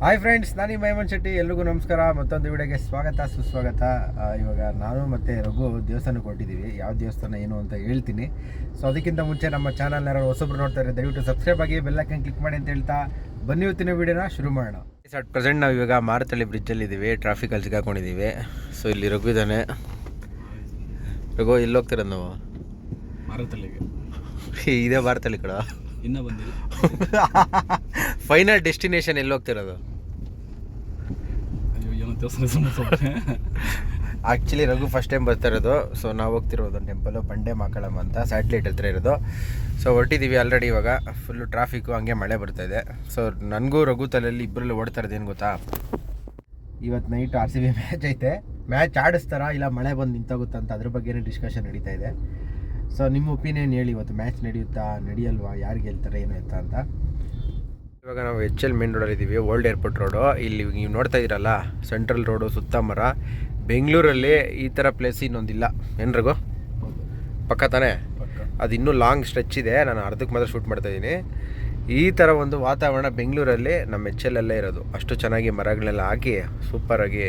Hi friends ನಾನು ಮೈಮನ್ ಶೆಟ್ಟಿ. ಎಲ್ರಿಗೂ ನಮಸ್ಕಾರ. ಮತ್ತೊಂದು ವಿಡಿಯೋಗೆ ಸ್ವಾಗತ ಸುಸ್ವಾಗತ. ಇವಾಗ ನಾನು ಮತ್ತು ರಘು ದೇವಸ್ಥಾನಕ್ಕೆ ಹೊಟ್ಟಿದ್ದೀವಿ ಯಾವ ದೇವಸ್ಥಾನ ಏನು ಅಂತ ಹೇಳ್ತೀನಿ. ಸೊ ಅದಕ್ಕಿಂತ ಮುಂಚೆ ನಮ್ಮ ಚಾನಲ್ ಯಾರು ಹೊಸಬ್ರು ನೋಡ್ತಾರೆ ದಯವಿಟ್ಟು ಸಬ್ಸ್ಕ್ರೈಬ್ ಆಗಿ ಬೆಲ್ಲೈಕನ್ ಕ್ಲಿಕ್ ಮಾಡಿ ಅಂತ ಹೇಳ್ತಾ ಬನ್ನಿ ಇವತ್ತಿನ ವಿಡಿಯೋನ ಶುರು ಮಾಡೋಣ. ಅಟ್ ಪ್ರೆಸೆಂಟ್ ನಾವು ಇವಾಗ ಮಾರತಳ್ಳಿ ಬ್ರಿಡ್ಜಲ್ಲಿದ್ದೀವಿ ಟ್ರಾಫಿಕಲ್ಲಿ ಸಿಗಾಕೊಂಡಿದ್ದೀವಿ ಸೊ ಇಲ್ಲಿ ರಘು ಇದ್ದಾನೆ. ರಘು ಎಲ್ಲಿ ಹೋಗ್ತೀರ ನಾವು? ಮಾರತಳ್ಳಿಗೆ. ಇದೇ ಮಾರತಳ್ಳಿ ಕಡ. ಇನ್ನೂ ಬಂದಿಲ್ಲ. ಫೈನಲ್ ಡೆಸ್ಟಿನೇಷನ್ ಎಲ್ಲಿ ಹೋಗ್ತಿರೋದು? ಅಯ್ಯೋ ಏನೋ ದೇವಸ್ಥಾನ ಸುಮ್ಮನೆ ಆ್ಯಕ್ಚುಲಿ ರಘು ಫಸ್ಟ್ ಟೈಮ್ ಬರ್ತಾ ಇರೋದು. ಸೊ ನಾವು ಹೋಗ್ತಿರೋದು ಟೆಂಪಲು ಬಂಡೆ ಮಾಕಳಮ್ಮ ಅಂತ ಸ್ಯಾಟ್ಲೈಟ್ ಹತ್ರ ಇರೋದು. ಸೊ ಹೊರಟಿದ್ದೀವಿ ಆಲ್ರೆಡಿ ಇವಾಗ. ಫುಲ್ಲು ಟ್ರಾಫಿಕ್ಕು ಹಂಗೆ ಮಳೆ ಬರ್ತಾ ಇದೆ. ಸೊ ನನಗೂ ರಘು ತಲೆಯಲ್ಲಿ ಇಬ್ಬರಲ್ಲಿ ಓಡ್ತಾ ಏನು ಗೊತ್ತಾ? ಇವತ್ತು night R C B match ಐತೆ. ಮ್ಯಾಚ್ ಆಡಿಸ್ತಾರಾ ಇಲ್ಲ ಮಳೆ ಬಂದು ನಿಂತೋಗುತ್ತಂತ ಅಂತ ಅದ್ರ ಬಗ್ಗೆನೇ ಡಿಸ್ಕಷನ್ ನಡೀತಾ ಇದೆ. ಸೊ ನಿಮ್ಮ ಒಪಿನಿಯನ್ ಹೇಳಿ ಇವತ್ತು ಮ್ಯಾಚ್ ನಡೆಯುತ್ತಾ ನಡೆಯಲ್ವಾ ಯಾರು ಗೆಲ್ತಾರೆ ಏನು ಎತ್ತ ಅಂತ? ಇವಾಗ ನಾವು ಎಚ್ ಎಲ್ ಮೇನ್ ರೋಡಲ್ಲಿ ಇದ್ದೀವಿ ಓಲ್ಡ್ ಏರ್ಪೋರ್ಟ್ ರೋಡು ಇಲ್ಲಿ ನೀವು ನೋಡ್ತಾ ಇದ್ದೀರಲ್ಲ ಸೆಂಟ್ರಲ್ ರೋಡು ಸುತ್ತ ಮರ ಬೆಂಗಳೂರಲ್ಲಿ ಈ ಥರ ಪ್ಲೇಸ್ ಇನ್ನೊಂದಿಲ್ಲ. ಏನ್ರಿಗೂ ಪಕ್ಕ ತಾನೇ? ಅದು ಇನ್ನೂ ಲಾಂಗ್ ಸ್ಟ್ರೆಚ್ ಇದೆ ನಾನು ಅರ್ಧಕ್ಕೆ ಮಾತ್ರ ಶೂಟ್ ಮಾಡ್ತಾ ಇದ್ದೀನಿ. ಈ ಥರ ಒಂದು ವಾತಾವರಣ ಬೆಂಗಳೂರಲ್ಲಿ ನಮ್ಮ ಎಚ್ ಎಲ್ ಅಲ್ಲೇ ಇರೋದು. ಅಷ್ಟು ಚೆನ್ನಾಗಿ ಮರಗಳೆಲ್ಲ ಹಾಕಿ ಸೂಪರಾಗಿ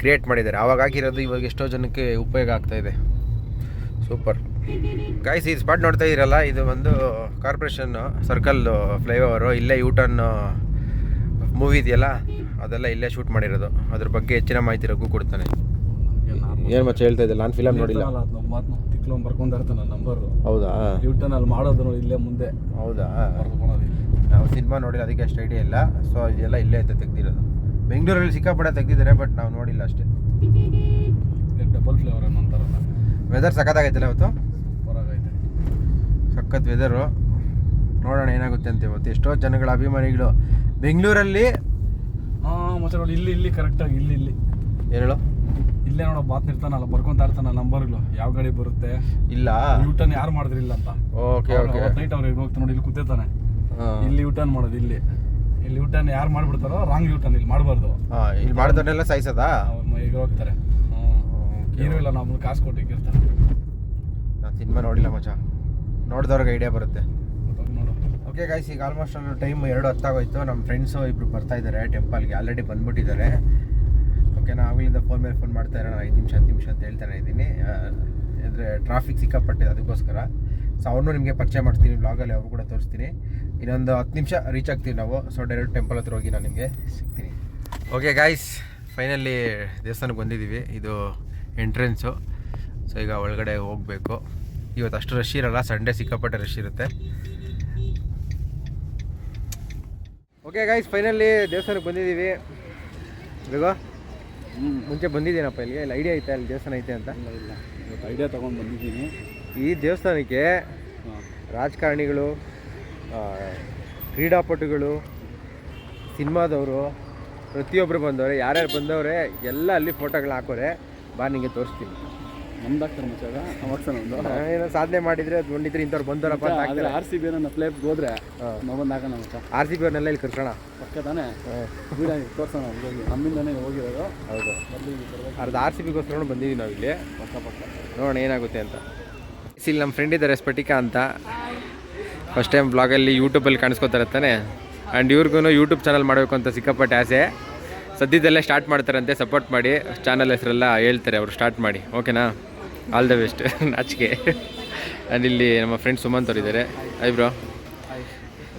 ಕ್ರಿಯೇಟ್ ಮಾಡಿದ್ದಾರೆ. ಆವಾಗ ಹಾಕಿರೋದು ಇವಾಗ ಎಷ್ಟೋ ಜನಕ್ಕೆ ಉಪಯೋಗ ಆಗ್ತಾಯಿದೆ ಇದೆ. ಸೂಪರ್ ಗಾಯ್ಸ್ ಈ ಸ್ಪಾಟ್ ನೋಡ್ತಾ ಇದ್ದೀರಲ್ಲ? ಇದು ಒಂದು ಕಾರ್ಪೊರೇಷನ್ ಸರ್ಕಲ್ ಫ್ಲೈಓವರು ಇಲ್ಲೇ ಯೂಟರ್ನ್ ಮೂವಿ ಇದೆಯಲ್ಲ? ಅದೆಲ್ಲ ಇಲ್ಲೇ ಶೂಟ್ ಮಾಡಿರೋದು. ಅದ್ರ ಬಗ್ಗೆ ಹೆಚ್ಚಿನ ಮಾಹಿತಿ ರಘು ಕೊಡ್ತಾನೆ. ಏನು ಮತ್ತೆ ಹೇಳ್ತಾ ಇದ್ದೆ? ನಾನು ಫಿಲಮ್ ನೋಡಿಲ್ಲ. ತಿಕ್ಲು ಬರ್ಕೊಂಡ್ ಇರ್ತಾನೆ ನಂಬರು ಹೌದಾ? ಯೂಟರ್ನ್ ಅಲ್ಲಿ ಮಾಡೋದ್ರು ಇಲ್ಲೇ ಮುಂದೆ. ಹೌದಾ? ನಾವು ಸಿನಿಮಾ ನೋಡಿಲ್ಲ ಅದಕ್ಕೆ ಅಷ್ಟು ಐಡಿಯಾ ಇಲ್ಲ. ಸೊ ಇದೆಲ್ಲ ಇಲ್ಲೇ ಐತೆ ತೆಗ್ದಿರೋದು. ಬೆಂಗಳೂರಲ್ಲಿ ಸಿಕ್ಕಾಪಟ್ಟೆ ತೆಗ್ದಿದ್ದಾರೆ ಬಟ್ ನಾವು ನೋಡಿಲ್ಲ ಅಷ್ಟೇ. ಡಬಲ್ ಫ್ಲೇವರ್ ಅನ್ನೋ ವೆದರ್ ಸಖತ್ತಾಗೈತಲ್ಲ ಇವತ್ತು ಸಖತ್ ವೆದರು ನೋಡೋಣ ಏನಾಗುತ್ತೆ ಅಂತ ಇವತ್ತು. ಎಷ್ಟೋ ಜನಗಳ ಅಭಿಮಾನಿಗಳು ಬೆಂಗಳೂರಲ್ಲಿ ಹಾಂ ಮತ್ತೆ ನೋಡಿ ಇಲ್ಲಿ ಇಲ್ಲಿ ಕರೆಕ್ಟಾಗಿ ಇಲ್ಲಿ ಇಲ್ಲಿ. ಹೇಳು. ಇಲ್ಲೇ ನೋಡೋ ಬಾತ್ ಇರ್ತಾನಲ್ಲ ಬರ್ಕೊಂತ ಇರ್ತಾನ ನಂಬರ್ಗಳು ಯಾವ ಗಾಡಿ ಬರುತ್ತೆ? ಇಲ್ಲ. ಯೂಟರ್ನ್ ಯಾರು ಮಾಡಿದ್ರಿಲ್ಲ ಅಂತ. ಓಕೆ ಓಕೆ ನೈಟ್ ಅವ್ರಿಗೆ ಹೋಗ್ತಾನೆ ನೋಡಿ ಇಲ್ಲಿ ಕೂತಿರ್ತಾನೆ. ಇಲ್ಲಿ ಯೂಟರ್ನ್ ಮಾಡೋದು ಇಲ್ಲಿ. ಇಲ್ಲಿ ಯೂಟರ್ನ್ ಯಾರು ಮಾಡ್ಬಿಡ್ತಾರೋ ರಾಂಗ್ ಯೂಟರ್ನ್ ಇಲ್ಲಿ ಮಾಡಬಾರ್ದು. ಇಲ್ಲಿ ಮಾಡಿದವ್ರನ್ನೆಲ್ಲ ಸಾಯಿಸೋದಾ? ಈಗ ಹೋಗ್ತಾರೆ. ಏನೂ ಇಲ್ಲ ನಾವು ಕಾಸು ಕೊಟ್ಟಿರ್ತಾರೆ ನಾನು ಸಿನಿಮಾ ನೋಡಿಲ್ಲ ಮಚ್ಚ ನೋಡಿದವ್ರಿಗೆ ಐಡಿಯಾ ಬರುತ್ತೆ. ಓಕೆ ಗಾಯ್ಸ್ ಈಗ ಆಲ್ಮೋಸ್ಟ್ ಅಲ್ಲಿ ಟೈಮ್ ಎರಡು ಹತ್ತಾಗೋಯ್ತು. ನಮ್ಮ ಫ್ರೆಂಡ್ಸು ಇಬ್ರು ಬರ್ತಾ ಇದ್ದಾರೆ ಟೆಂಪಲ್ಗೆ ಆಲ್ರೆಡಿ ಬಂದ್ಬಿಟ್ಟಿದ್ದಾರೆ. ಓಕೆ ನಾನು ಆಗಲಿಂದ ಫೋನ್ ಮೇಲೆ ಫೋನ್ ಮಾಡ್ತಾ ಇರೋಣ ಐದು ನಿಮಿಷ ಹತ್ತು ನಿಮಿಷ ಅಂತ ಹೇಳ್ತಾನೆ ಇದ್ದೀನಿ. ಅಂದರೆ ಟ್ರಾಫಿಕ್ ಸಿಕ್ಕಾಪಟ್ಟಿದೆ ಅದಕ್ಕೋಸ್ಕರ. ಸೊ ಅವ್ರನ್ನೂ ನಿಮಗೆ ಪರಿಚಯ ಮಾಡ್ತೀನಿ ಬ್ಲಾಗಲ್ಲಿ ಅವ್ರು ಕೂಡ ತೋರಿಸ್ತೀನಿ. ಇನ್ನೊಂದು ಹತ್ತು ನಿಮಿಷ ರೀಚ್ ಆಗ್ತೀವಿ ನಾವು. ಸೊ ಡೈರೆಕ್ಟ್ ಟೆಂಪಲ್ ಹತ್ರ ಹೋಗಿ ನಾನು ನಿಮಗೆ ಸಿಗ್ತೀನಿ. ಓಕೆ ಗಾಯ್ಸ್ ಫೈನಲಿ ದೇವಸ್ಥಾನಕ್ಕೆ ಬಂದಿದ್ದೀವಿ. ಇದು ಎಂಟ್ರೆನ್ಸು ಸೊ ಈಗ ಒಳಗಡೆ ಹೋಗಬೇಕು. ಇವತ್ತು ಅಷ್ಟು ರಶ್ ಇರಲ್ಲ ಸಂಡೇ ಸಿಕ್ಕಾಪಟ್ಟೆ ರಶ್ ಇರುತ್ತೆ. ಓಕೆ ಗಾಯ್ಸ್ ಫೈನಲಿ ದೇವಸ್ಥಾನಕ್ಕೆ ಬಂದಿದ್ದೀವಿ. ಬೇಗ ಮುಂಚೆ ಬಂದಿದ್ದೀನಪ್ಪ ಇಲ್ಲಿಗೆ. ಇಲ್ಲಿ ಐಡಿಯಾ ಐತೆ ಅಲ್ಲಿ ದೇವಸ್ಥಾನ ಐತೆ ಅಂತ. ಇಲ್ಲ ಐಡಿಯಾ ತೊಗೊಂಡು ಬಂದಿದ್ದೀನಿ. ಈ ದೇವಸ್ಥಾನಕ್ಕೆ ರಾಜಕಾರಣಿಗಳು ಆ, ಕ್ರೀಡಾಪಟುಗಳು ಸಿನಿಮಾದವರು ಪ್ರತಿಯೊಬ್ಬರು ಬಂದವ್ರೆ ಯಾರ್ಯಾರು ಬಂದವ್ರೆ ಎಲ್ಲ ಅಲ್ಲಿ ಫೋಟೋಗಳು ಹಾಕೋರೆ. ಬಾ ನಿಮಗೆ ತೋರಿಸ್ತೀನಿ. ಏನೋ ಸಾಧನೆ ಮಾಡಿದ್ರೆ ಅದು ನೋಡಿದ್ರೆ ಇಂಥವ್ರು ಬಂದವರಪ್ಪ ಅಂತ ಆರ್ ಸಿ ಬಿ ನನ್ನ ಪ್ಲೇಸ್ ಹೋದ್ರೆ ನಾವೊಂದು ಹಾಕೋಣ ಮಚ್ಚ. ಆರ್ ಸಿ ಬಿ ಅವ್ರನ್ನೆಲ್ಲ ಇಲ್ಲಿ ಕರ್ಸೋಣ? ಪಕ್ಕ ತಾನೇ? ತೋರ್ಸೋಣ ಹೋಗಿ. ನಮ್ಮಿಂದನೇ ಹೋಗಿರೋದು. ಹೌದು. ಅರ್ಧ ಆರ್ ಸಿ ಬಿಗೋಸ್ಕರ ಬಂದಿದ್ದೀವಿ ನಾವು ಇಲ್ಲಿ. ಪಕ್ಕ ಪಕ್ಕ. ನೋಡೋಣ ಏನಾಗುತ್ತೆ ಅಂತ. ಇಲ್ಲಿ ನಮ್ಮ ಫ್ರೆಂಡ್ ಇದ್ದಾರೆ ಸ್ಫಟಿಕಾ ಅಂತ. ಫಸ್ಟ್ ಟೈಮ್ ಬ್ಲಾಗಲ್ಲಿ ಯೂಟ್ಯೂಬಲ್ಲಿ ಕಾಣಿಸ್ಕೊತಾರೆ ತಾನೆ? ಆ್ಯಂಡ್ ಇವ್ರಿಗೂ ಯೂಟ್ಯೂಬ್ ಚಾನಲ್ ಮಾಡಬೇಕು ಅಂತ ಸಿಕ್ಕಾಪಟ್ಟೆ ಆಸೆ. ಸದ್ಯದಲ್ಲೇ ಸ್ಟಾರ್ಟ್ ಮಾಡ್ತಾರಂತೆ ಸಪೋರ್ಟ್ ಮಾಡಿ. ಚಾನಲ್ ಹೆಸರೆಲ್ಲ ಹೇಳ್ತಾರೆ ಅವರು ಸ್ಟಾರ್ಟ್ ಮಾಡಿ. ಓಕೆನಾ ಆಲ್ ದ ಬೆಸ್ಟ್ ನಾಚಿಕೆ. ಆ್ಯಂಡ್ ಇಲ್ಲಿ ನಮ್ಮ ಫ್ರೆಂಡ್ ಸುಮಂತ್ ಅವ್ರು ಇದ್ದಾರೆ ಐ ಬ್ರೋ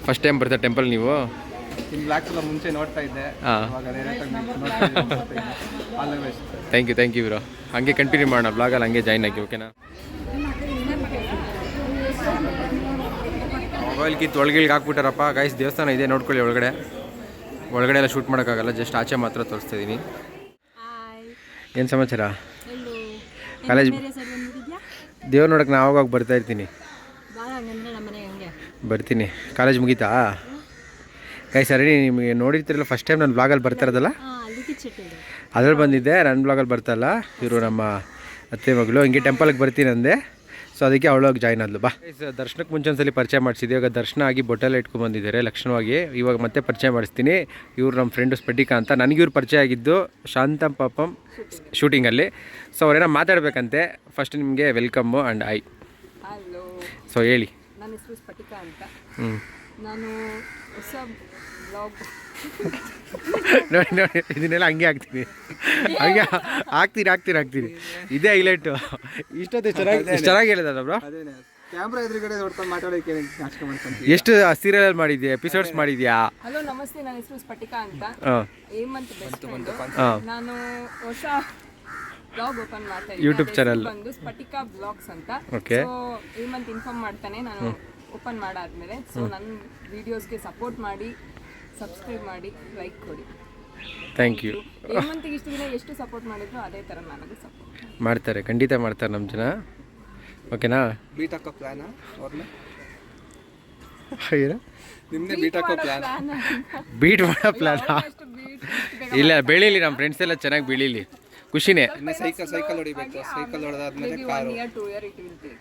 ಫಸ್ಟ್ ಟೈಮ್ ಬರ್ತಾರೆ ಟೆಂಪಲ್ ನೀವು ಮುಂಚೆ ನೋಡ್ತಾ ಇದ್ದೆ. ಹಾಂ. All the best thank you thank you bro ಹಂಗೆ ಕಂಟಿನ್ಯೂ ಮಾಡೋಣ. ಬ್ಲಾಗಲ್ಲಿ ಹಂಗೆ ಜಾಯ್ನ್ ಆಗಿ ಓಕೆನಾ ಮೊಬೈಲ್ ಕಿತ್ತು ಒಳಗಿಲ್ಗೆ ಹಾಕ್ಬಿಟ್ಟಾರಪ್ಪ. ಗಾಯ್ಸ್ ದೇವಸ್ಥಾನ ಇದೆ ನೋಡ್ಕೊಳ್ಳಿ ಒಳಗಡೆ. ಒಳಗಡೆ ಎಲ್ಲ ಶೂಟ್ ಮಾಡೋಕ್ಕಾಗಲ್ಲ ಜಸ್ಟ್ ಆಚೆ ಮಾತ್ರ ತೋರಿಸ್ತಾ ಇದ್ದೀನಿ ಏನು ಸಮಾಚಾರ? ಕಾಲೇಜ್ ದೇವ್ರ ನೋಡಕ್ಕೆ ನಾವು ಆವಾಗ ಬರ್ತಾ ಇರ್ತೀನಿ. ಬರ್ತೀನಿ. ಕಾಲೇಜ್ ಮುಗೀತಾ? ಕೈ ಸರಿ ನಿಮಗೆ ನೋಡಿರ್ತೀರಲ್ಲ ಫಸ್ಟ್ ಟೈಮ್ ನಾನು ಬ್ಲಾಗಲ್ಲಿ ಬರ್ತಾ ಇರೋದಲ್ಲ ಅದ್ರಲ್ಲಿ ಬಂದಿದ್ದೆ ನನ್ನ ಬ್ಲಾಗಲ್ಲಿ ಬರ್ತಲ್ಲ ಇವರು ನಮ್ಮ ಅತ್ತೆ ಮಗಳು ಹಿಂಗೆ ಟೆಂಪಲ್ಗೆ ಬರ್ತೀನಿ ಅಂದೆ. ಸೊ ಅದಕ್ಕೆ ಅವಳೋಗಿ ಜಾಯ್ನ್ ಆದ್ಲು. ಬಾ. ದರ್ಶನಕ್ಕೆ ಮುಂಚೆ ಒಂದ್ಸಲಿ ಪರಿಚಯ ಮಾಡಿಸಿದ್ದೆ ಇವಾಗ ದರ್ಶನ ಆಗಿ ಬೊಟ್ಟೆಲ್ಲ ಇಟ್ಕೊಂಡು ಬಂದಿದ್ದಾರೆ ಲಕ್ಷಣವಾಗಿ. ಇವಾಗ ಮತ್ತೆ ಪರಿಚಯ ಮಾಡಿಸ್ತೀನಿ. ಇವ್ರು ನಮ್ಮ ಫ್ರೆಂಡು ಸ್ಪಟಿಕಾ ಅಂತ. ನನಗೆ ಇವ್ರು ಪರಿಚಯ ಆಗಿದ್ದು ಶಾಂತಂ ಪಾಪಂ ಶೂಟಿಂಗಲ್ಲಿ ಸೊ ಅವ್ರೇನೋ ಮಾತಾಡಬೇಕಂತೆ. ಫಸ್ಟ್ ನಿಮಗೆ welcome and hi hello so ಹೇಳಿ. ನನ್ನ ಹೆಸರು ಸ್ಫಟಿಕಾ ಅಂತ. ಹ್ಞೂ ನಾನು ಹೊಸ ಬ್ಲಾಗ್ ನೋಡಿ ನೋಡಿ ಇದನ್ನೆಲ್ಲ ಹಂಗೆ ಹಾಕ್ತೀನಿ. ಹಂಗೆ ಹಾಕ್ತೀರಿ ಹಾಕ್ತೀರಿ ಹಾಕ್ತೀರಿ. ಇದೇ ಹೈಲೈಟು ಇಷ್ಟೊತ್ತು ಚೆನ್ನಾಗಿ ಇಷ್ಟ್ ಚೆನ್ನಾಗಿ ಹೇಳಿದಲ್ಲ ಬ್ರೋ. ಕ್ಯಾಮ್ರಾ ಎದುರುಗಡೆ ನೋಡ್ಕೊಂಡು ಮಾತಾಡೋಕೆ ನಾಚಿಕೆ ಮಾಡ್ಕೊಂತೀವಿ. ಎಷ್ಟು ಸೀರಿಯಲ್ ಮಾಡಿದ್ಯಾ ಎಪಿಸೋಡ್ಸ್ ಮಾಡಿದ್ಯಾ? ಹಲೋ ನಮಸ್ತೆ ನನ್ನ ಹೆಸರು ಸ್ಫಟಿಕಾ ಅಂತ. ಹೇಮಂತ್ ಬೆಸ್ಟ್ ಫ್ರೆಂಡ್ ನಾನು ಹೊಸ ಬ್ಲಾಗ್ ಓಪನ್ ಮಾಡ್ತಾ ಯೂಟ್ಯೂಬ್ ಚಾನಲ್ ಬಂದು ಸ್ಫಟಿಕಾ ಬ್ಲಾಗ್ಸ್ ಅಂತ. ಓಕೆ ಸೊ ಹೇಮಂತ್ ಇನ್ಫಾರ್ಮ್ ಮಾಡ್ತಾನೆ. ನಾನು ಓಪನ್ ಮಾಡಾದ್ಮೇಲೆ ಸೊ ನನ್ನ ವಿಡಿಯೋಸ್ಗೆ ಸಪೋರ್ಟ್ ಮಾಡಿ ಸಬ್ಸ್ಕ್ರೈಬ್ ಮಾಡಿ ಲೈಕ್ ಕೊಡಿ. ಥ್ಯಾಂಕ್ ಯು ಹೇಮಂತಿಗೆ ಇಷ್ಟು ದಿನ ಎಷ್ಟು ಸಪೋರ್ಟ್ ಮಾಡಿದ್ರು ಅದೇ ಥರ ನನಗೂ ಸಪೋರ್ಟ್. ಮಾಡ್ತಾರೆ ಖಂಡಿತ ಮಾಡ್ತಾರೆ ನಮ್ಮ ಜನ. ಓಕೆನಾ? ಬೀಟ್ ಹಾಕೋ ಪ್ಲಾನ್ ಅವ್ರನ್ನ ಏನು ನಿಮ್ಮದೇ ಬೀಟ್ ಹಾಕೋ ಪ್ಲಾನ್? ಬೀಟ್ ಮಾಡೋ ಪ್ಲಾನ್? ಇಲ್ಲ ಬೆಳೀಲಿ ನಮ್ಮ ಫ್ರೆಂಡ್ಸ್ ಎಲ್ಲ ಚೆನ್ನಾಗಿ ಬೆಳೀಲಿ. ಖುಷಿನೇ. ಇನ್ನು ಸೈಕಲ್ ಸೈಕಲ್ ಹೊಡಿಬೇಕು. ಸೈಕಲ್ ಹೊಡೆದಾದ್ಮೇಲೆ ಮೇಬಿ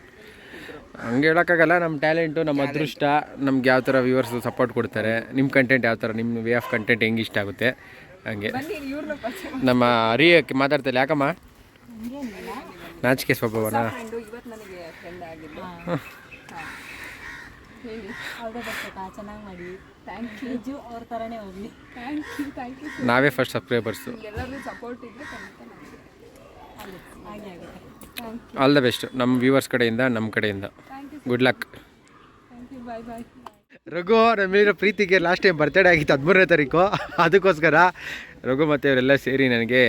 ಹಂಗೆ ಹೇಳೋಕ್ಕಾಗಲ್ಲ ನಮ್ಮ ಟ್ಯಾಲೆಂಟು ನಮ್ಮ ಅದೃಷ್ಟ ನಮ್ಗೆ ಯಾವ ಥರ ವ್ಯೂವರ್ಸ್ ಸಪೋರ್ಟ್ ಕೊಡ್ತಾರೆ ನಿಮ್ಮ ಕಂಟೆಂಟ್ ಯಾವ ಥರ ನಿಮ್ಮ ವೇ ಆಫ್ ಕಂಟೆಂಟ್ ಹೆಂಗೆ ಇಷ್ಟ ಆಗುತ್ತೆ ಹಂಗೆ. ನಮ್ಮ ಹರಿಯಕ್ಕೆ ಮಾತಾಡ್ತಲ್ಲ ಯಾಕಮ್ಮ? ನಾಚಿಕೆ ಸ್ವಭಾವನ. ಫ್ರೆಂಡು ಇವತ್ತು ನನಗೆ ಫ್ರೆಂಡ್ ಆಗಿದ್ದು. ಹೇಳಿ. ಅವ್ರದೇ ಬರ್ಬೇಕಾ ಚೆನ್ನಾಗಿ ಮಾಡಿ. ಥ್ಯಾಂಕ್ ಯು ಅವ್ರ ಥರನೇ ಹೋಗ್ಲಿ. ಥ್ಯಾಂಕ್ ಯು ಥ್ಯಾಂಕ್ ಯು ನಾವೇ first subscribers all the best ನಮ್ಮ ವ್ಯೂವರ್ಸ್ ಕಡೆಯಿಂದ ನಮ್ಮ ಕಡೆಯಿಂದ. ಗುಡ್ ಲಕ್ ರಘು ನಮ್ಮಿರೋ ಪ್ರೀತಿಗೆ ಲಾಸ್ಟ್ ಟೈಮ್ ಬರ್ತಡೇ ಆಗಿತ್ತು ಹದಿಮೂರನೇ ತಾರೀಕು. ಅದಕ್ಕೋಸ್ಕರ ರಘು ಮತ್ತು ಇವರೆಲ್ಲ ಸೇರಿ ನನಗೆ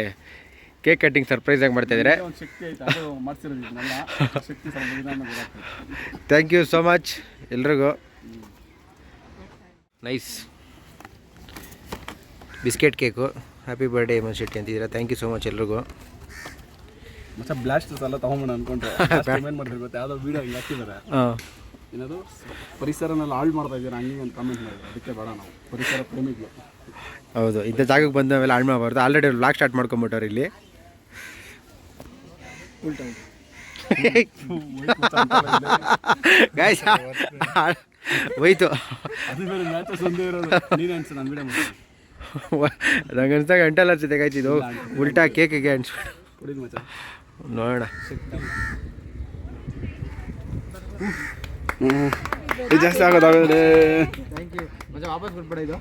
ಕೇಕ್ ಕಟ್ಟಿಂಗ್ ಸರ್ಪ್ರೈಸ್ ಆಗಿ ಮಾಡ್ತಾ ಇದ್ದಾರೆ ಒಂದು ಶಕ್ತಿ ಐತೆ ಅದು ಮಾಡ್ಸಿರೋದು ಇದನ್ನೆಲ್ಲ ಶಕ್ತಿ ಸ್ವಲ್ಪ ಥ್ಯಾಂಕ್ ಯು ಸೋ ಮಚ್ ಎಲ್ರಿಗೂ. Nice biscuit cake happy birthday Hemanth Shetty ಅಂತಿದ್ದೀರಾ. Thank you so much ಎಲ್ರಿಗೂ. ಮತ್ತೆ ಬ್ಲಾಸ್ಟ್ ಎಲ್ಲ ತಗೊಂಬೋಣ ಅನ್ಕೊಂಡ್ರೆ. ಕಮೆಂಟ್ ಮಾಡಿದ್ರು ಗೊತ್ತಾ ಯಾವುದೋ ವೀಡಿಯೋ ಹಿಂಗೆ ಹಾಕಿದ್ದಾರೆ ಏನದು ಪರಿಸರನೆಲ್ಲ ಹಾಳು ಮಾಡ್ತಾ ಇದ್ದೀರಾ? ಹಂಗೆ ಅಂತ ಕಮೆಂಟ್ ಮಾಡಿದ್ರು. ಅದಕ್ಕೆ ಬೇಡ ನಾವು. ಪರಿಸರ ಪ್ರೇಮಿಗಳು. ಹೌದು ಇಂಥ ಜಾಗಕ್ಕೆ ಬಂದ ಮೇಲೆ ಹಾಳು ಮಾಡಬಾರ್ದು. ಆಲ್ರೆಡಿ ಬ್ಲಾಕ್ ಸ್ಟಾರ್ಟ್ ಮಾಡ್ಕೊಂಬಿಟ್ಟವ್ರು ಇಲ್ಲಿ. ಗಾಯ್ಸ್ ಹೋಯ್ತು. ನಂಗೆ ಅನ್ಸಾಗ ಗಂಟೆಲ್ಲ ಜೊತೆ ಕಾಯ್ತಿದ್ದು ಉಲ್ಟಾ ಕೇಕಿಗೆ ಅನ್ಸ್ಬಿಟ್ಟು ನೋಡೋಣ. ಜಾಸ್ತಿ ಆಗೋದಾಗದೆ ಥ್ಯಾಂಕ್ ಯು ಮತ್ತೆ ವಾಪಸ್ ಕೊಟ್ಬಿಡ ಇದು.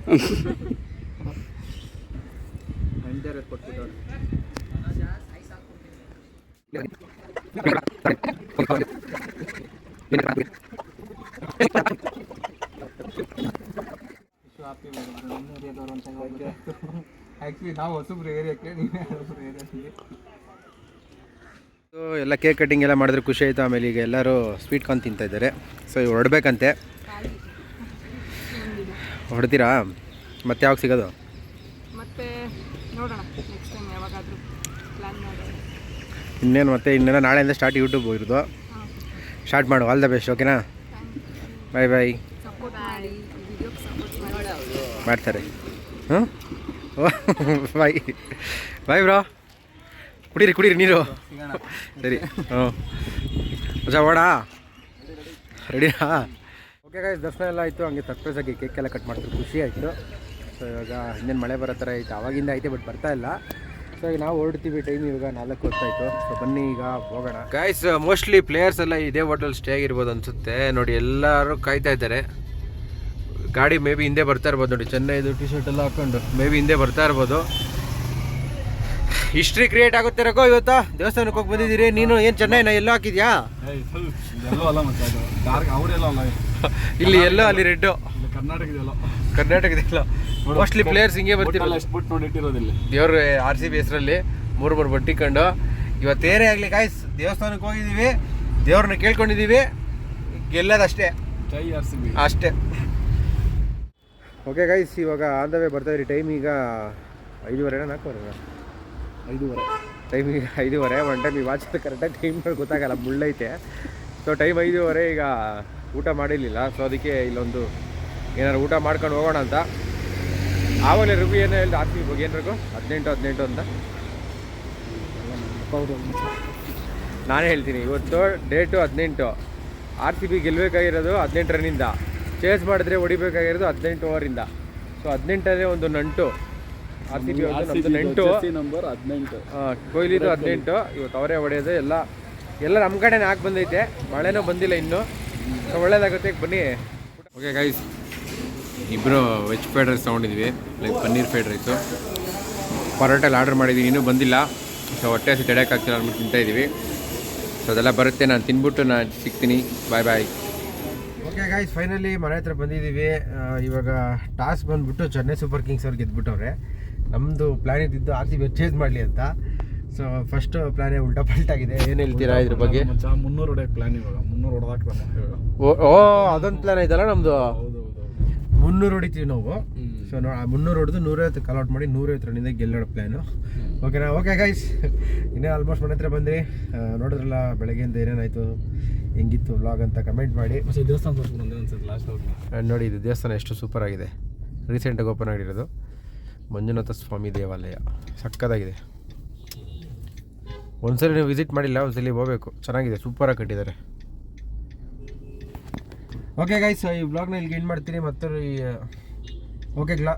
ಆ್ಯಕ್ಚುಲಿ ನಾವು ಹೊಸಬ್ರು ಏರಿಯಾಕ್ಕೆ ನೀವೇ ಹೊಸಬ್ರು ಏರಿಯಾಕ್ಕೆ. ಸೊ ಎಲ್ಲ ಕೇಕ್ ಕಟ್ಟಿಂಗ್ ಎಲ್ಲ ಮಾಡಿದ್ರೆ ಖುಷಿ ಆಯಿತು. ಆಮೇಲೆ ಈಗ ಎಲ್ಲರೂ ಸ್ವೀಟ್ ಕಾರ್ನ್ ತಿಂತಾ ಇದ್ದಾರೆ. ಸೊ ಇವು ಹೊರಡ್ಬೇಕಂತೆ ಹೊಡ್ತೀರಾ? ಮತ್ತೆ ಯಾವಾಗ ಸಿಗೋದು? ಇನ್ನೇನು ಮತ್ತೆ ಇನ್ನೇನೋ ನಾಳೆಯಿಂದ ಸ್ಟಾರ್ಟ್ ಯೂಟ್ಯೂಬ್ ಹೋಗಿರೋದು ಸ್ಟಾರ್ಟ್ ಮಾಡು. ಆಲ್ ದ ಬೆಸ್ಟ್ ಓಕೆನಾ ಬಾಯ್ ಬಾಯ್ ಮಾಡ್ತಾರೆ. ಹ್ಞೂ ಬಾಯ್ ಬಾಯ್ ಬ್ರೋ ಕುಡೀರಿ ಕುಡೀರಿ ನೀರು. ಸರಿ. ಹ್ಞೂ ಮಜಾ ಓಡಾ ರೆಡಿನಾ ಓಕೆ ಗಾಯ್ಸ್ ದರ್ಶನ ಎಲ್ಲ ಆಯಿತು. ಹಂಗೆ ಸರ್ಪ್ರೈಸ್ ಆಗಿ ಕೇಕ್ ಎಲ್ಲ ಕಟ್ ಮಾಡಿದ್ರು ಖುಷಿ ಆಯಿತು. ಸೊ ಇವಾಗ ಇನ್ನೇನು ಮಳೆ ಬರೋ ಥರ ಆಯಿತು ಅವಾಗಿಂದ ಐತೆ ಬಟ್ ಬರ್ತಾ ಇಲ್ಲ. ಸೊ ಈಗ ನಾವು ಹೊರಡ್ತೀವಿ. ಟೈಮ್ ಇವಾಗ ನಾಲ್ಕು ಹೊತ್ತಾಯಿತು ಸೊ ಬನ್ನಿ ಈಗ ಹೋಗೋಣ. ಗಾಯ್ಸ್ ಮೋಸ್ಟ್ಲಿ ಪ್ಲೇಯರ್ಸ್ ಎಲ್ಲ ಇದೇ ಹೋಟೆಲ್ ಸ್ಟೇ ಆಗಿರ್ಬೋದು ಅನಿಸುತ್ತೆ. ನೋಡಿ ಎಲ್ಲರೂ ಕಾಯ್ತಾ ಇದ್ದಾರೆ. ಗಾಡಿ ಮೇ ಬಿ ಹಿಂದೆ ಬರ್ತಾ ಇರ್ಬೋದು. ನೋಡಿ ಚೆನ್ನೈದು ಟಿ ಶರ್ಟ್ ಎಲ್ಲ ಹಾಕೊಂಡು. ಮೇ ಬಿ ಹಿಂದೆ ಬರ್ತಾ ಇರ್ಬೋದು. ಹಿಸ್ಟ್ರಿ ಕ್ರಿಯೇಟ್ ಆಗುತ್ತೆ ರಕೋ ಇವತ್ತು? ದೇವಸ್ಥಾನಕ್ಕೆ ಹೋಗಿ ಬಂದಿದ್ದೀರಿ. ನೀನು ಏನು ಚೆನ್ನೈನ? ಎಲ್ಲೋ ಹಾಕಿದ್ಯಾ? ಇಲ್ಲಿ ಎಲ್ಲೋ ಅಲ್ಲಿ ರೆಡ್ಡು ಕರ್ನಾಟಕ ಕರ್ನಾಟಕದೆಲ್ಲ ಮೋಸ್ಟ್ಲಿ ಪ್ಲೇಯರ್ಸ್ ಹಿಂಗೆ ಇಟ್ಟಿರೋದಿಲ್ಲ ದೇವ್ರ ಆರ್ ಸಿ ಬಿ ಹೆಸರಲ್ಲಿ ಮೂರು ಮೂರು ಬಟ್ಟಿಕೊಂಡು ಇವತ್ತೇನೇ ಆಗಲಿ ಗಾಯ್ಸ್ ದೇವಸ್ಥಾನಕ್ಕೆ ಹೋಗಿದ್ದೀವಿ. ದೇವ್ರನ್ನ ಕೇಳ್ಕೊಂಡಿದ್ದೀವಿ. ಗೆಲ್ಲದಷ್ಟೇ. ಅಷ್ಟೇ. ಓಕೆ ಗೈಸ್ ಇವಾಗ ಆನ್ ದ ವೇ ಟೈಮ್ ಈಗ ಐದುವರೆನ ನಾಲ್ಕುವರೆ. ಐದೂವರೆ. ಟೈಮ್ ಈಗ ಐದೂವರೆ ಒನ್ ಟೈಮ್ ಈ ವಾಚ್ ಕರೆಕ್ಟಾಗಿ ಟೈಮ್ ಗೊತ್ತಾಗಲ್ಲ ಮುಳ್ಳೈತೆ ಸೊ ಟೈಮ್ ಐದೂವರೆ ಈಗ ಊಟ ಮಾಡಿರಲಿಲ್ಲ. ಸೊ ಅದಕ್ಕೆ ಇಲ್ಲೊಂದು ಏನಾದ್ರು ಊಟ ಮಾಡ್ಕೊಂಡು ಹೋಗೋಣ ಅಂತ. ಆವಾಗಲೇ ರಿವ್ಯೂ ಏನೋ ಹೇಳಿದ ಆರ್ ಸಿ ಬಗ್ಗೆ ಏನು ರಘು? ಹದಿನೆಂಟು ಹದಿನೆಂಟು ಅಂತ. ನಾನೇ ಹೇಳ್ತೀನಿ ಇವತ್ತು ಡೇಟು ಹದಿನೆಂಟು. ಆರ್ ಸಿ ಬಿ ಗೆಲ್ಲಬೇಕಾಗಿರೋದು ಹದಿನೆಂಟರಿಂದ ರನ್ನಿಂದ ಚೇಸ್ ಮಾಡಿದ್ರೆ ಹೊಡಿಬೇಕಾಗಿರೋದು ಹದಿನೆಂಟು ಓವರಿಂದ ಸೊ ಹದಿನೆಂಟನೇ ಒಂದು ನಂಟು. ಆರ್ ಸಿ ಬಿ ಒಂದು ನಮ್ಮದು ನಂಟು. ನಂಬರ್ ಹದಿನೆಂಟು. ಆ, ಕೊಹ್ಲಿದು ಹದಿನೆಂಟು ಇವತ್ತು ಅವರೇ ಹೊಡೆಯೋದು ಎಲ್ಲ. ಎಲ್ಲ ನಮ್ಮ ಕಡೆನೇ ಹಾಕಿ ಬಂದೈತೆ. ಮಳೆನೂ ಬಂದಿಲ್ಲ ಇನ್ನು. ಸೊ ಒಳ್ಳೇದಾಗುತ್ತೆ ಬನ್ನಿ. ಓಕೆ ಗೈಸ್ ಇಬ್ಬರು ವೆಜ್ ಫ್ರೈಡ್ ರೈಸ್ ತೊಗೊಂಡಿದ್ವಿ. ಲೈಕ್ ಪನ್ನೀರ್ ಫ್ರೈಡ್ ರೈಸು ಪರೋಟಲ್ಲಿ ಆರ್ಡರ್ ಮಾಡಿದ್ದೀವಿ ಇನ್ನೂ ಬಂದಿಲ್ಲ. ಸೊ ಹೊಟ್ಟೆ ಹಸಿ ತಡೆಯೋಕ್ಕಾಗ್ತಿಲ್ಲ ಅಂದ್ಬಿಟ್ಟು ತಿಂತಾ ಇದ್ದೀವಿ ಸೊ ಅದೆಲ್ಲ ಬರುತ್ತೆ. ನಾನು ತಿನ್ಬಿಟ್ಟು ನಾನು ಸಿಗ್ತೀನಿ. Bye bye okay guys finally ಮನೆ ಹತ್ರ ಬಂದಿದ್ದೀವಿ ಇವಾಗ ಟಾಸ್ ಬಂದ್ಬಿಟ್ಟು ಚೆನ್ನೈ ಸೂಪರ್ ಕಿಂಗ್ಸ್ ಅವ್ರು ಗೆದ್ಬಿಟ್ಟವ್ರೆ. ನಮ್ಮದು ಪ್ಲ್ಯಾನ್ ಇದ್ದಿದ್ದು ಆರ್ ಸಿ ಬಿ ಚೇಂಜ್ ಮಾಡಲಿ ಅಂತ. ಸೊ ಫಸ್ಟ್ ಪ್ಲ್ಯಾನೇ ಉಲ್ಟಾ ಪಲ್ಟಾಗಿದೆ ಏನು ಹೇಳ್ತೀರಾ ಇದ್ರ ಬಗ್ಗೆ? ಮುನ್ನೂರು ಹೊಡೆ ಪ್ಲಾನ್ ಇವಾಗ. ಮುನ್ನೂರು ಹೊಡೆದಾಕ್ತಾನೆ ಇವಾಗ ಓ ಅದೊಂದು ಪ್ಲ್ಯಾನ್ ಐತಲ್ಲ ನಮ್ಮದು ಮುನ್ನೂರು ಹೊಡಿತೀವಿ ನಾವು. ಸೊ ನೋ ಮುನ್ನೂರು ಹೊಡೆದು ನೂರೈವತ್ತು ಕಲ್ಔಟ್ ಮಾಡಿ ನೂರೈವತ್ತು ರನ್ನಿಂದ ಗೆಲ್ಲೋ ಪ್ಲ್ಯಾನು ಓಕೆನಾ ಓಕೆ ಗೈಸ್ ಇನ್ನೇ ಆಲ್ಮೋಸ್ಟ್ ಮನೆ ಹತ್ರ ಬಂದ್ರಿ. ನೋಡಿದ್ರಲ್ಲ ಬೆಳಗ್ಗೆಯಿಂದ ಏನೇನಾಯಿತು? ಹೆಂಗಿತ್ತು ವ್ಲಾಗ್ ಅಂತ ಕಮೆಂಟ್ ಮಾಡಿ. ಮತ್ತೆ ದೇವಸ್ಥಾನ ಲಾಸ್ಟ್ ಹೋಗಿ. ನೋಡಿ ಇದು ದೇವಸ್ಥಾನ ಎಷ್ಟು ಸೂಪರ್ ಆಗಿದೆ. ರೀಸೆಂಟಾಗಿ ಓಪನ್ ಆಗಿರೋದು. ಮಂಜುನಾಥ ಸ್ವಾಮಿ ದೇವಾಲಯ. ಸಕ್ಕತ್ತಾಗಿದೆ. ಒಂದ್ಸಲಿ ನೀವು ವಿಸಿಟ್ ಮಾಡಿಲ್ಲ ಒಂದ್ಸಲಿ ಹೋಗಬೇಕು. ಚೆನ್ನಾಗಿದೆ ಸೂಪರಾಗಿ ಕಟ್ಟಿದ್ದಾರೆ. ಓಕೆ ಗೈಸ್ ಈ ಬ್ಲಾಗ್ನ ಇಲ್ಲಿಗೆ ಏನು ಮಾಡ್ತೀನಿ. ಮತ್ತು ಈ ಓಕೆ ಗ್ಲಾ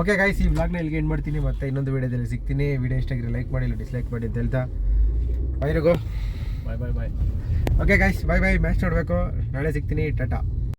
ಓಕೆ ಗೈಸ್ ಈ ಬ್ಲಾಗ್ನ ಇಲ್ಲಿಗೆ ಏನು ಮಾಡ್ತೀನಿ. ಮತ್ತೆ ಇನ್ನೊಂದು ವೀಡಿಯೋದಲ್ಲಿ ಸಿಗ್ತೀನಿ. ವಿಡಿಯೋ ಇಷ್ಟ ಆಗಿರೋ ಲೈಕ್ ಮಾಡಿ ಇಲ್ಲ ಡಿಸ್ಲೈಕ್ ಮಾಡಿ ಅಂತ ಹೇಳ್ತಾ Raghu. Bye bye bye okay guys bye bye match ನೋಡಬೇಕು. ನಾಳೆ ಸಿಗ್ತೀನಿ. ಟಾಟಾ.